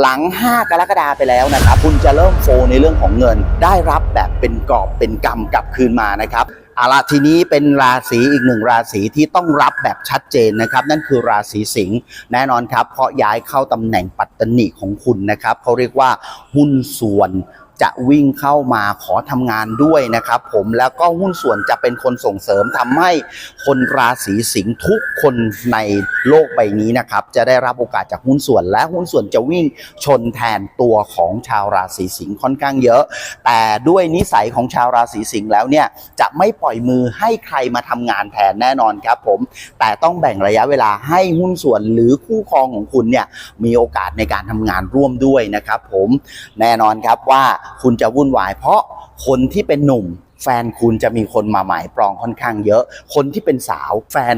หลัง 5 กรกฎาไปแล้วนะครับ คุณจะเริ่มโฟลในเรื่องของเงิน ได้รับแบบเป็นกอบเป็นกำกลับคืนมานะครับอาละทีนี้เป็นราศีอีกหนึ่งราศีที่ต้องรับแบบชัดเจนนะครับ นั่นคือราศีสิงห์แน่นอนครับ เพราะย้ายเข้าตำแหน่งปัตตนิของคุณนะครับเขาเรียกว่าหุ้นส่วน จะวิ่งเข้ามาขอทำงานด้วยนะครับผมแล้วก็หุ้นส่วนจะเป็นคนส่งเสริมทำให้คนราศีสิงห์ทุกคนในโลกใบนี้นะครับจะได้รับโอกาสจากหุ้นส่วน และหุ้นส่วนจะวิ่งชนแทนตัวของชาวราศีสิงห์ค่อนข้างเยอะ แต่ด้วยนิสัยของชาวราศีสิงห์แล้วเนี่ยจะไม่ปล่อยมือให้ใครมาทำงานแทนแน่นอนครับผมแต่ต้องแบ่งระยะเวลาให้หุ้นส่วนหรือคู่ครองของคุณเนี่ยมีโอกาสในการทำงานร่วมด้วยนะครับผมแน่นอนครับว่าคุณจะวุ่นวาย เพราะคนที่เป็นหนุ่ม แฟนคุณจะมีคนมาหมายปรองค่อนข้างเยอะ คนที่เป็นสาวแฟน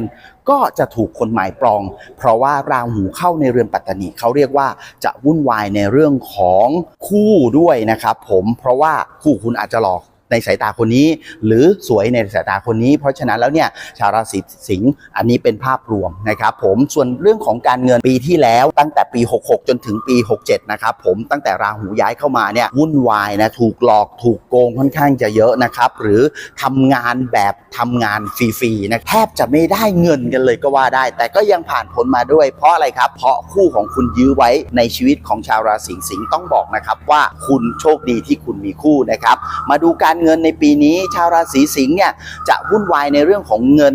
ก็จะถูกคนหมายปรอง เพราะว่าราหูเข้าในเรือนปัตตานีเขาเรียกว่าจะวุ่นวายในเรื่องของคู่ด้วยนะครับผมเพราะว่าคู่คุณอาจจะหลอก ในสายตาคนนี้ หรือสวยในสายตาคนนี้ เพราะฉะนั้นแล้วเนี่ยชาวราศีสิงห์อันนี้เป็นภาพรวมนะครับผมส่วนเรื่องของการเงินปีที่แล้วตั้งแต่ปี 66 จนถึงปี 67 นะครับผมตั้งแต่ราหูย้ายเข้ามาเนี่ยวุ่นวายนะถูกหลอกถูกโกงค่อนข้างจะเยอะนะครับหรือทำงานแบบทำงานฟรีๆนะแทบจะไม่ได้เงินกันเลยก็ว่าได้ แต่ก็ยังผ่านพ้นมาด้วย เพราะอะไรครับ เพราะคู่ของคุณยื้อไว้ในชีวิตของชาวราศีสิงห์ต้องบอกนะครับว่าคุณโชคดีที่คุณมีคู่นะครับ มาดูการเงินในปีนี้ ชาวราศีสิงห์เนี่ยจะวุ่นวายในเรื่องของเงิน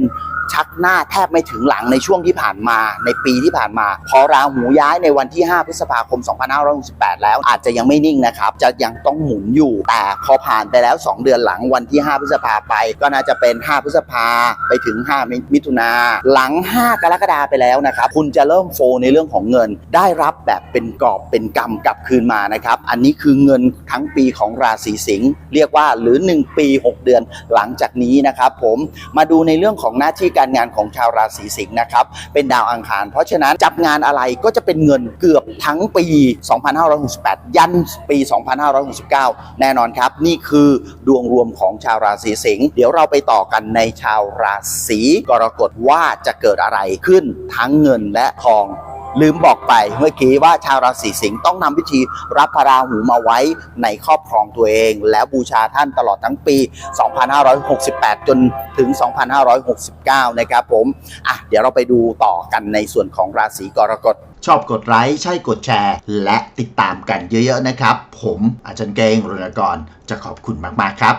ชักหน้าแทบไม่ถึงหลังในช่วงที่ผ่านมาในปีที่ผ่านมา พอราหูย้ายในวันที่ 5 พฤษภาคม 2568 แล้วอาจจะยังไม่นิ่งนะครับ จะยังต้องหมุนอยู่ แต่พอผ่านไปแล้ว 2 เดือนหลังวันที่ 5 พฤษภาไป ก็น่าจะเป็น 5 พฤษภาไปถึง 5 มิถุนาหลัง 5 กรกฎาไปแล้วนะครับ คุณจะเริ่มโฟลในเรื่องของเงิน ได้รับแบบเป็นกอบเป็นกำกลับคืนมานะครับ อันนี้คือเงินทั้งปีของราศีสิงห์เรียกว่าหรือ 1 ปี 6 เดือนหลังจากนี้นะครับผมมาดูในเรื่องของหน้าที่การงานของชาวราศีสิงห์นะครับ เป็นดาวอังคาร เพราะฉะนั้นจับงานอะไรก็จะเป็นเงินเกือบทั้งปี 2568 ยันปี 2569 แน่นอนครับ นี่คือดวงรวมของชาวราศีสิงห์เดี๋ยวเราไปต่อกันในชาวราศีกรกฎว่าจะเกิดอะไรขึ้นทั้งเงินและทอง ลืมบอกไปเมื่อกี้ว่าชาวราศีสิงห์ต้องนำพิธีรับพระราหูมาไว้ในครอบครองตัวเอง แล้วบูชาท่านตลอดทั้งปี 2568 จนถึง 2569 นะครับผมอะเดี๋ยวเราไปดูต่อกันในส่วนของราศีกรกฎชอบกดไลค์ใช่กดแชร์ และติดตามกันเยอะๆนะครับ ผมอาจารย์เกงรณกรจะขอบคุณมากๆครับ